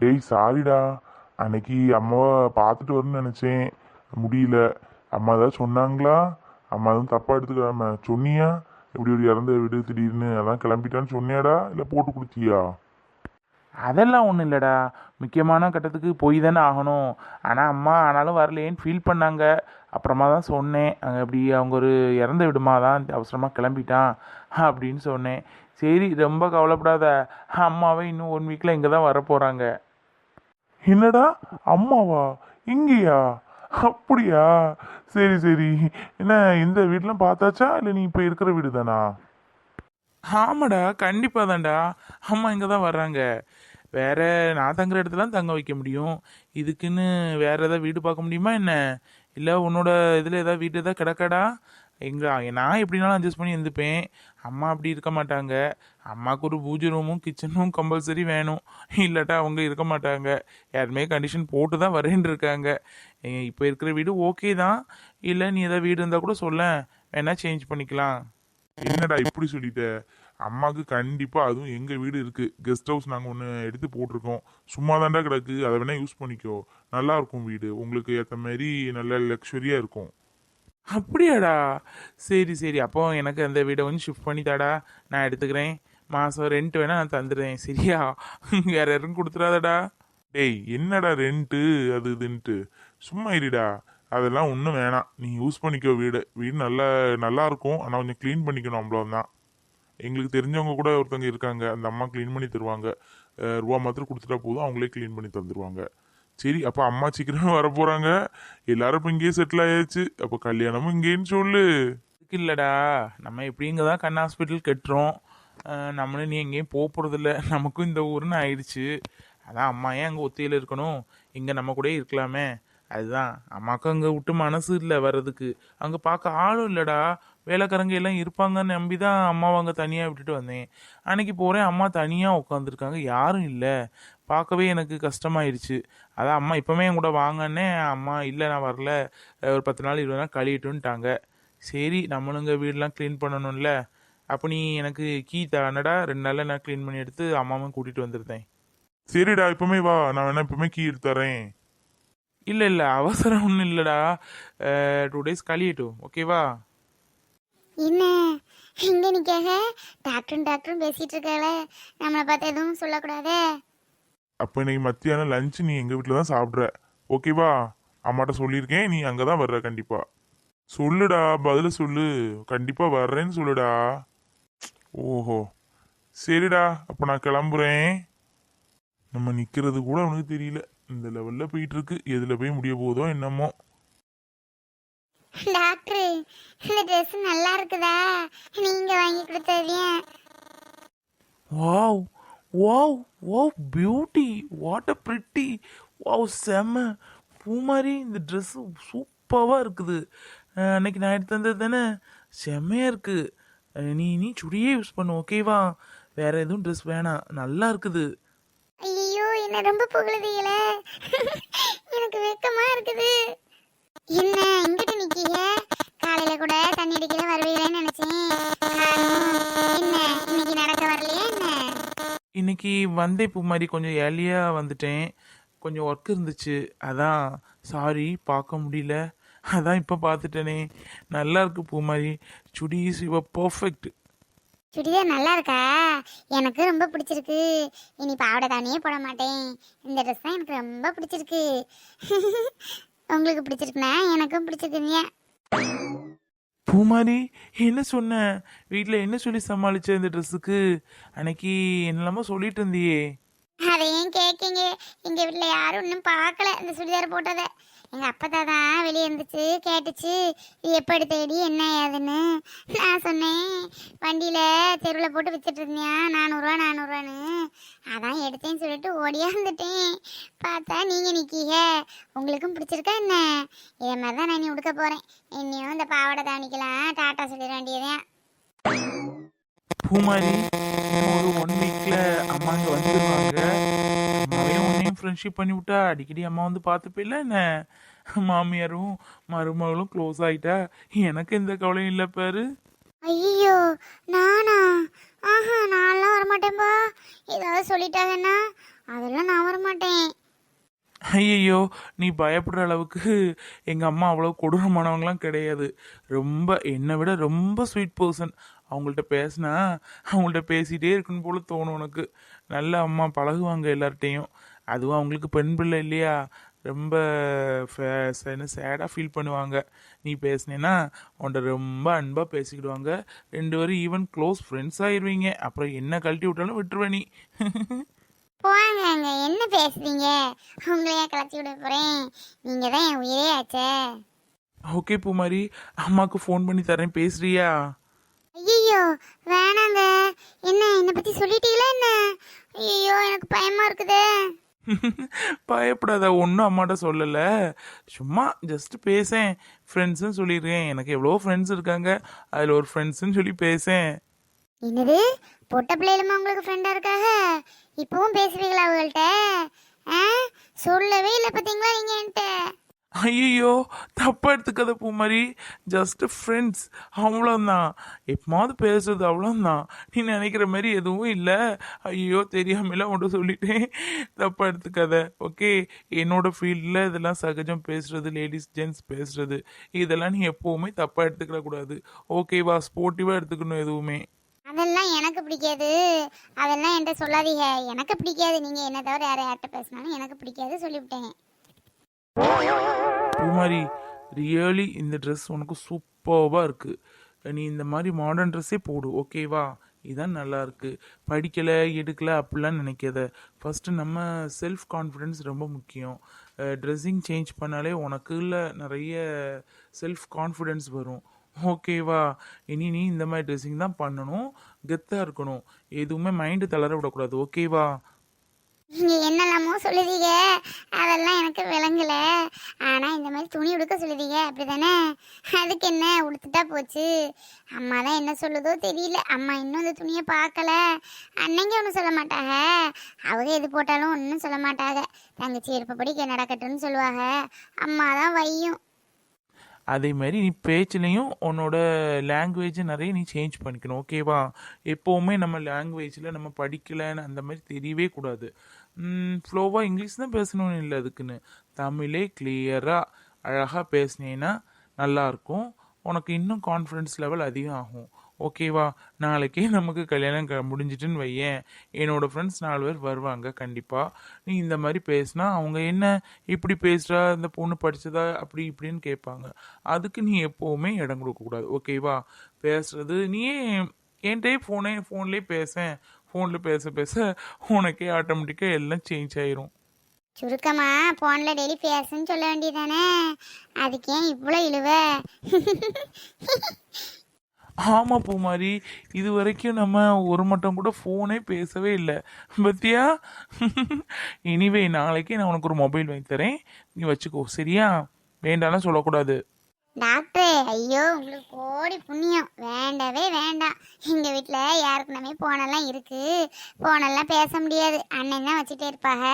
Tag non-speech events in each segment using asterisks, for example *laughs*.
டேய் சாரிடா அன்னைக்கு அம்மாவை பார்த்துட்டு வரணும்னு நினச்சேன். முடியல. அம்மா ஏதாவது சொன்னாங்களா? அம்மா எதுவும் தப்பாக எடுத்துக்காம சொன்னியா? இப்படி ஒரு இறந்த வீடு திடீர்னு அதான் கிளம்பிட்டான்னு சொன்னியாடா? இல்லை போட்டு கொடுத்தியா? அதெல்லாம் ஒன்றும் இல்லைடா. முக்கியமான கட்டத்துக்கு போய் தானே ஆகணும். ஆனால் அம்மா ஆனாலும் வரலேன்னு ஃபீல் பண்ணாங்க. அப்புறமா தான் சொன்னேன். அங்கே அப்படி அவங்க ஒரு இறந்த விடுமா தான் அவசரமாக கிளம்பிட்டான் அப்படின்னு சொன்னேன். சரி ரொம்ப கவலைப்படாத. அம்மாவே இன்னும் ஒன் வீக்கில் இங்கே தான் வரப்போகிறாங்க என்னடா? அம்மாவா? இங்கேயா? அப்படியா? சரி சரி. என்ன இந்த வீடெலாம் பார்த்தாச்சா? இல்லை நீ இப்போ இருக்கிற வீடு தானா ஆமாடா கண்டிப்பாக தான்டா. அம்மா இங்கே தான் வர்றாங்க. வேற நான் தங்குற இடத்துல தங்க வைக்க முடியும். இதுக்குன்னு வேற ஏதாவது வீடு பார்க்க முடியுமா என்ன? இல்லை உன்னோட இதில் ஏதாவது வீடு ஏதாவது கிடக்காடா? எங்க நான் எப்படினாலும் அட்ஜஸ்ட் பண்ணி இருந்துப்பேன். அம்மா அப்படி இருக்க மாட்டாங்க. அம்மாவுக்கு ஒரு பூஜை ரூமும் கிச்சனும் கம்பல்சரி வேணும். இல்லாட்டா அவங்க இருக்க மாட்டாங்க. யாருமே கண்டிஷன் போட்டு தான் வரேன் இருக்காங்க. இப்போ இருக்கிற வீடு ஓகே தான். இல்லை நீ ஏதாவது வீடு இருந்தால் கூட சொல்ல வேணா சேஞ்ச் பண்ணிக்கலாம். என்னடா இப்படி சொல்லிட்ட? அம்மாவுக்கு கண்டிப்பாக அதுவும் எங்கள் வீடு இருக்குது கெஸ்ட் ஹவுஸ் நாங்கள் ஒன்று எடுத்து போட்டிருக்கோம். சும்மா தாண்டா கிடக்கு. அதை வேணால் யூஸ் பண்ணிக்கோ. நல்லா இருக்கும் வீடு. உங்களுக்கு ஏற்ற மாதிரி நல்ல லக்ஸுரியாக இருக்கும். அப்படியாடா? சரி சரி. அப்போ எனக்கு அந்த வீடை வந்து ஷிஃப்ட் பண்ணி தாடா நான் எடுத்துக்கிறேன். மாதம் ரெண்ட் வேணால் நான் தந்துடுறேன். சரியா? வேற யாரும் கொடுத்துடாதடா டேய் என்னடா ரெண்ட்டு அது இதுன்ட்டு. சும்மா இருடா. அதெல்லாம் ஒன்றும் வேணாம். நீ யூஸ் பண்ணிக்கோ வீடு. வீடு நல்லா நல்லா இருக்கும். ஆனால் கொஞ்சம் க்ளீன் பண்ணிக்கணும் அவ்வளோதான் எங்களுக்கு தெரிஞ்சவங்க கூட ஒருத்தவங்க இருக்காங்க. அந்த அம்மா க்ளீன் பண்ணி தருவாங்க. ரூபா மாத்திரம் கொடுத்துட்டா போதும். அவங்களே க்ளீன் பண்ணி தந்துடுவாங்க சரி அப்போ அம்மா சீக்கிரம் வர போகிறாங்க எல்லாரும் இப்போ இங்கேயே செட்டில் ஆயாச்சு. அப்போ கல்யாணமும் இங்கேன்னு சொல்லு. இதுக்கு இல்லைடா. நம்ம எப்படி இங்கே தான் கண் ஹாஸ்பிட்டல் கட்டுறோம். நம்மளும் நீ எங்கேயும் போக போகிறதில்ல நமக்கும் இந்த ஊருன்னு ஆயிடுச்சு. அதான் அம்மா ஏன் அங்கே ஒத்தையில் இருக்கணும்? இங்கே நம்ம கூட இருக்கலாமே. அதுதான். அம்மாவுக்கு அங்கே விட்டு மனசு இல்லை வர்றதுக்கு. அங்கே பார்க்க ஆளும் இல்லைடா. வேலைக்காரங்க எல்லாம் இருப்பாங்கன்னு நம்பி தான் அம்மாவை அங்கே தனியாக விட்டுட்டு வந்தேன். அன்னைக்கு போகிறேன் அம்மா தனியாக உட்காந்துருக்காங்க யாரும் இல்லை. பார்க்கவே எனக்கு கஷ்டமாயிருச்சு. அதான் அம்மா இப்போமே என் கூட வாங்கன்னே அம்மா இல்லை நான் வரல. ஒரு பத்து நாள் இருபது நாள் கழியட்டுன்ட்டாங்க சரி நம்மளுங்க வீடெலாம் க்ளீன் பண்ணணும்ல. அப்போ நீ எனக்கு கீ தானடா ரெண்டு நாளில் நான் க்ளீன் பண்ணி எடுத்து அம்மாவும் கூட்டிகிட்டு வந்துருந்தேன் சரிடா இப்போமே வா. நான் வேணா இப்போமே கீ எடுத்து தரேன். இல்லை இல்லை. அவசரம் ஒன்றும் இல்லைடா. டூ டேஸ் கழியட்டும். ஓகேவா என்ன? எங்க நிக்காக டாக்டரும் டாக்டரும் பேசிட்டு இருக்காள. நம்மளை பார்த்து எதுவும் சொல்லக்கூடாதே? அப்போ இன்னைக்கு மத்தியானம் லஞ்ச் நீ எங்கள் வீட்டில் தான் சாப்பிட்ற. ஓகேவா அம்மாட்ட சொல்லியிருக்கேன். நீ அங்கே தான் வர்ற கண்டிப்பா. சொல்லுடா பதில சொல்லு. கண்டிப்பாக வர்றேன்னு சொல்லுடா. ஓஹோ. சரிடா அப்போ நான் கிளம்புறேன். நம்ம நிற்கிறது கூட அவனுக்கு தெரியல. இந்த லெவலில் போயிட்டு இருக்கு எதில் போய் முடிய போதோ என்னமோ. டாக்டர் இந்த Dress நல்லா இருக்குதா? நீங்க வாங்கி கொடுத்தது ஏன்? Wow. Wow wow beauty what a pretty wow செம்ம. மாதிரி இந்த ட்ரெஸ்ஸு சூப்பராக இருக்குது. அன்னைக்கு நான் எடுத்து தந்தது தானே? செம்மையாக இருக்குது நீ நீ சுடியே யூஸ் பண்ணு ஓகேவா வேற எதுவும் ட்ரெஸ் வேணாம் நல்லா இருக்குது. ஐயோ என்ன ரொம்ப புகழுதீங்களே *laughs* எனக்கு வெக்கமா இன்னைக்கு வந்தே மாதிரி கொஞ்சம் ஏர்லியாக வந்துட்டேன். கொஞ்சம் ஒர்க் இருந்துச்சு. அதான் சாரி பார்க்க முடியல. அதான் இப்போ பார்த்துட்டேனே. நல்லா இருக்கு பூ மாதிரி. சுடிஸ் இவ பர்ஃபெக்ட் சுடிதார் நல்லா இருக்கா? எனக்கு ரொம்ப பிடிச்சிருக்கு. இனி பாவாடை தானே போட மாட்டேன். இந்த ட்ரெஸ் தான் எனக்கு ரொம்ப பிடிச்சிருக்கு. *laughs* உங்களுக்கு பிடிச்சிருக்குண்ணா எனக்கும் பிடிச்சிருக்குங்க. பூமாரி என்ன சொன்ன? வீட்டில் என்ன சொல்லி சமாளிச்ச இந்த ட்ரெஸ்ஸுக்கு அன்னைக்கு என்னெல்லாமோ சொல்லிட்டு இருந்தியே. அதையும் கேட்கீங்க எங்க வீட்டில் யாரும் இன்னும் பார்க்கல இந்த சுடிதார் போட்டதை. எங்கள் அப்பா தான் வெளியே இருந்துச்சு கேட்டுச்சு இது எப்படி தேடி என்ன ஏதுன்னு? நான் சொன்னேன் வண்டியில் தெருவில் போட்டு வித்துட்டு இருந்தியா? நானூறுரூவா நானூறுரூவான்னு அதான் எடுத்தேன்னு சொல்லிட்டு ஓடியா இருந்துட்டேன் பார்த்தா நீங்கள் நிற்கீங்க உங்களுக்கும் பிடிச்சிருக்கா என்ன? இதே மாதிரி தான் நான் நீ உடுக்க போகிறேன் இன்னையும் இந்த பாவாடை தாணிக்கலாம் டாட்டா சொல்லிட வேண்டியதான் பூமாரி ஒரு ஒன் வீக்கில் அம்மாங்க வந்துருவாங்க. உன்னையும் ஃப்ரெண்ட்ஷிப் பண்ணி விட்டா அடிக்கடி அம்மா வந்து பார்த்துப்பில்ல என்ன? மாமியாரும் மருமகளும் க்ளோஸ் ஆயிட்டா? எனக்கு எந்த கவலையும் இல்லை பாரு. ஐயோ நானா? ஆஹா நான்லாம் வரமாட்டேன்பா ஏதாவது சொல்லிட்டாங்கன்னா அதெல்லாம் நான் வரமாட்டேன். ஐயையோ நீ பயப்படுற அளவுக்கு எங்கள் அம்மா அவ்வளோ கொடூரமானவங்களாம் கிடையாது. ரொம்ப என்னை விட ரொம்ப ஸ்வீட் பர்சன் அவங்கள்ட்ட பேசினா அவங்கள்ட்ட பேசிகிட்டே இருக்கணும் போல தோணும் உனக்கு. நல்ல அம்மா பழகுவாங்க எல்லார்ட்டையும் அதுவும் அவங்களுக்கு பெண் பிள்ளை இல்லையா? ரொம்ப என்ன சேடாக ஃபீல் பண்ணுவாங்க. நீ பேசினேன்னா உன்ட்ட ரொம்ப அன்பாக பேசிக்கிடுவாங்க. ரெண்டு பேரும் ஈவன் க்ளோஸ் ஃப்ரெண்ட்ஸ் ஆயிடுவீங்க அப்புறம் என்ன கழட்டி விட்டாலும் விட்டுருவ நீ. போங்க என்ன பேசுறீங்க? உங்களையா கலச்சி விட போறேன். நீங்க தான் என் உயிரே ஆச்சே. ஓகே பூமாரி. அம்மாவுக்கு ஃபோன் பண்ணி தரேன். பேசுறியா? ஐயோ வேணாங்க. என்ன என்னை பத்தி சொல்லிட்டீங்களா என்ன? ஐயோ எனக்கு பயமா இருக்குதே. பயப்படாத ஒன்றும் அம்மாட்ட சொல்லலை. சும்மா ஜஸ்ட் பேசேன். ஃப்ரெண்ட்ஸுன்னு சொல்லிடுறேன் எனக்கு எவ்வளோ ஃப்ரெண்ட்ஸ் இருக்காங்க. அதில் ஒரு ஃப்ரெண்ட்ஸுன்னு சொல்லி பேசேன். என்னது? பொட்ட பிள்ளைகளுமா உங்களுக்கு ஃப்ரெண்டாக இருக்காக? இப்போவும் பேசுவீங்களா அவங்கள்ட்ட? ஆ? சொல்லவே இல்லை பார்த்தீங்களா நீங்கள் என்கிட்ட ஐயோ தப்பா எடுத்துக்காத மாதிரி ஜஸ்ட் ஃப்ரெண்ட்ஸ் அவ்வளோந்தான் எப்போது பேசுறது அவ்வளோந்தான் நீ நினைக்கிற மாதிரி எதுவும் இல்லை. ஐயோ தெரியாமல உன்ட்ட சொல்லிட்டேன். தப்பா எடுத்துக்காத ஓகே என்னோட ஃபீல்டில் இதெல்லாம் சகஜம் பேசுறது லேடிஸ் ஜென்ட்ஸ் பேசுறது. இதெல்லாம் நீ எப்போவுமே தப்பா எடுத்துக்கிட கூடாது. ஓகேவா ஸ்போர்ட்டிவாக எடுத்துக்கணும் எதுவுமே. அதெல்லாம் எனக்கு பிடிக்காது. அதெல்லாம் என்கிட்ட சொல்லாதீங்க. எனக்கு பிடிக்காது. நீங்கள் என்ன தவிர யார் யார்கிட்ட பேசினாலும் எனக்கு பிடிக்காது. சொல்லிவிட்டேன். பூமாரி ரியலி இந்த ட்ரெஸ் உனக்கு சூப்பர்வாக இருக்குது நீ இந்த மாதிரி மாடர்ன் ட்ரெஸ்ஸே போடு ஓகேவா இதான் நல்லாயிருக்கு படிக்கலை எடுக்கலை அப்படிலாம் நினைக்காத. ஃபஸ்ட்டு நம்ம செல்ஃப் கான்ஃபிடென்ஸ் ரொம்ப முக்கியம். ட்ரெஸ்ஸிங் சேஞ்ச் பண்ணாலே உனக்குள்ள நிறைய செல்ஃப் கான்ஃபிடென்ஸ் வரும் ஓகேவா இனி நீ இந்த மாதிரி ட்ரெஸ்ஸிங் தான் பண்ணணும். கெத்தாக இருக்கணும். எதுவுமே மைண்டு தளர விடக்கூடாது. ஓகேவா நீங்க என்னெல்லாமோ சொல்லுதீங்க. அதெல்லாம் எனக்கு விளங்கல. ஆனா இந்த மாதிரி துணி உடுக்க சொல்லுதீங்க. அப்படிதானே? அதுக்கு என்ன? உடுத்துட்டா போச்சு. அம்மா தான் என்ன சொல்லுதோ தெரியல. அம்மா இன்னும் இந்த துணியை பார்க்கல. அன்னைங்க ஒன்றும் சொல்ல மாட்டாங்க. அவங்க எது போட்டாலும் ஒன்றும் சொல்ல மாட்டாங்க. தங்கச்சி விருப்பப்படி நடக்கட்டும்னு சொல்லுவாங்க. அம்மா தான் வையும். அதே மாதிரி நீ பேச்சுலேயும் உன்னோட லாங்குவேஜை நிறைய நீ சேஞ்ச் பண்ணிக்கணும் ஓகேவா எப்போவுமே நம்ம லாங்குவேஜில் நம்ம படிக்கலைன்னு அந்த மாதிரி தெரியவே கூடாது. ஃப்ளோவாக இங்கிலீஷ் தான் பேசணும்னு இல்லை அதுக்குன்னு. தமிழே கிளியராக அழகாக பேசினேன்னா நல்லாயிருக்கும் உனக்கு இன்னும் கான்ஃபிடன்ஸ் லெவல் அதிகம் ஆகும். ஓகேவா? நாளைக்கே நமக்கு கல்யாணம் க முடிஞ்சிட்டுன்னு வையேன். என்னோட ஃப்ரெண்ட்ஸ் நாலு பேர் வருவாங்க கண்டிப்பாக நீ இந்த மாதிரி பேசினா அவங்க என்ன இப்படி பேசுகிறா இந்த பொண்ணு படித்ததா அப்படி இப்படின்னு கேட்பாங்க. அதுக்கு நீ எப்போவுமே இடம் கொடுக்கக்கூடாது ஓகேவா? பேசுறது நீயே என்கிட்டயே ஃபோனே ஃபோன்லேயே பேசேன் ஃபோனில் பேச பேச உனக்கே ஆட்டோமேட்டிக்காக எல்லாம் சேஞ்ச் ஆயிரும். சுருக்கமா போன்ல டெய்லி பேசுன்னு சொல்ல வேண்டியதானே அதுக்கு ஏன் இவ்வளோ இழுவ? *laughs* ஆமாம் பூமாரி இது வரைக்கும் நம்ம ஒரு மட்டும் கூட ஃபோனே பேசவே இல்லை. பத்தியா? இனிவே நாளைக்கு நான் உனக்கு ஒரு மொபைல் வாங்கி தரேன். நீ வச்சுக்கோ சரியா? வேண்டாம்லாம் சொல்லக்கூடாது. டாக்டரே ஐயோ உங்களுக்கு கோடி புண்ணியம். வேண்டவே வேண்டாம். எங்கள் வீட்டில் யாருக்குனாமே போனெல்லாம் இருக்குது போனெல்லாம் பேச முடியாது. அண்ணன் தான் வச்சுட்டே இருப்பாங்க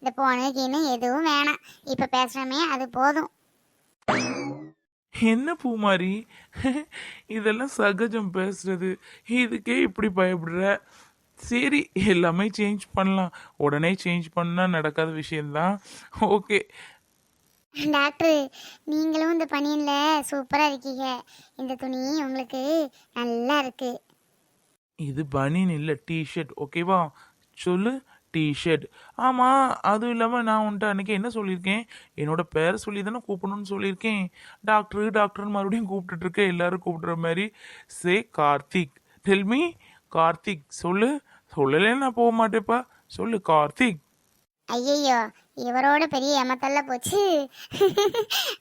இந்த போனுக்கு இன்னும் எதுவும் வேணாம். இப்போ பேசுகிறோமே அது போதும். என்ன பூமாரி? இதெல்லாம் சகஜம் பேசுறது. இதுக்கே இப்படி பயப்படுற? சரி எல்லாமே சேஞ்ச் பண்ணலாம். உடனே சேஞ்ச் பண்ணா நடக்காத விஷயம்தான். ஓகே டாக்டர் நீங்களும் இந்த பனியனில் சூப்பராக இருக்கீங்க. இந்த துணி உங்களுக்கு நல்லா இருக்கு. இது பனியன் இல்லை டிஷர்ட் ஓகேவா சொல்லு. டிஷர்ட் ஆமாம் அதுவும் இல்லாமல் நான் உன்ட்ட அன்னைக்கு என்ன சொல்லியிருக்கேன்? என்னோட பேர் சொல்லி தானே கூப்பிடணும்னு சொல்லியிருக்கேன். டாக்டரு டாக்டர்னு மறுபடியும் கூப்பிட்டுட்ருக்கேன் எல்லாரும் கூப்பிடுற மாதிரி. சே கார்த்திக். டெல்மி கார்த்திக் சொல்லு. சொல்லலைன்னு நான் போக மாட்டேப்பா சொல்லு கார்த்திக். ஐயையோ இவரோட பெரிய ஏமாத்தல்ல போச்சு.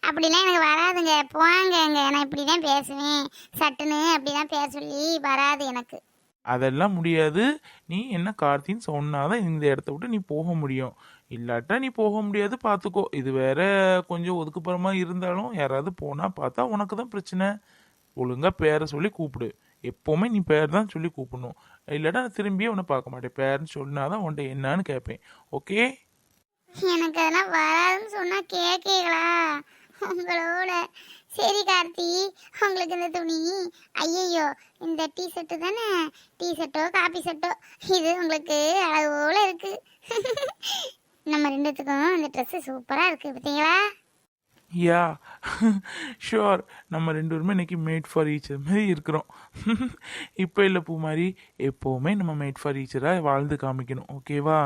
அப்படிலாம் எனக்கு வராதுங்க. போங்கங்க நான் இப்படி தான் பேசுவேன். சட்டுன்னு அப்படி தான் பேச சொல்லி வராது எனக்கு. அதெல்லாம் முடியாது. நீ என்ன கார்த்தின்னு சொன்னாதான் இந்த இடத்த விட்டு நீ போக முடியும். இல்லாட்டா நீ போக முடியாது பார்த்துக்கோ இது வேற கொஞ்சம் ஒதுக்குப்புறமா இருந்தாலும் யாராவது போனா பார்த்தா உனக்கு தான் பிரச்சனை. ஒழுங்கா பேரை சொல்லி கூப்பிடு. எப்போவுமே நீ பேர் தான் சொல்லி கூப்பிடணும். இல்லாட்டா நான் திரும்பியே உன்னை பார்க்க மாட்டேன். பேர்னு சொன்னாதான் உன்ட்ட என்னன்னு கேட்பேன். ஓகே? எனக்கு அதெல்லாம் வராதுன்னு சொன்னா கேட்கீங்களா? உங்களோட. சரி கார்த்தி உங்களுக்கு இந்த துணி. ஐயையோ இந்த டீ ஷர்ட்டு தானே? டீ ஷர்ட்டோ காபி ஷர்ட்டோ இது உங்களுக்கு அளவோல இருக்கு. நம்ம ரெண்டுத்துக்கும் அந்த ட்ரெஸ்ஸு சூப்பரா இருக்கு பார்த்தீங்களா யா ஷுவர் நம்ம ரெண்டு பேருமே இன்னைக்கு மேட் ஃபார் ஈச்சர் மாதிரி இருக்கிறோம். இப்போ இல்லை பூ மாதிரி எப்போவுமே நம்ம மேட் ஃபார் ஈச்சராக வாழ்ந்து காமிக்கணும். ஓகேவா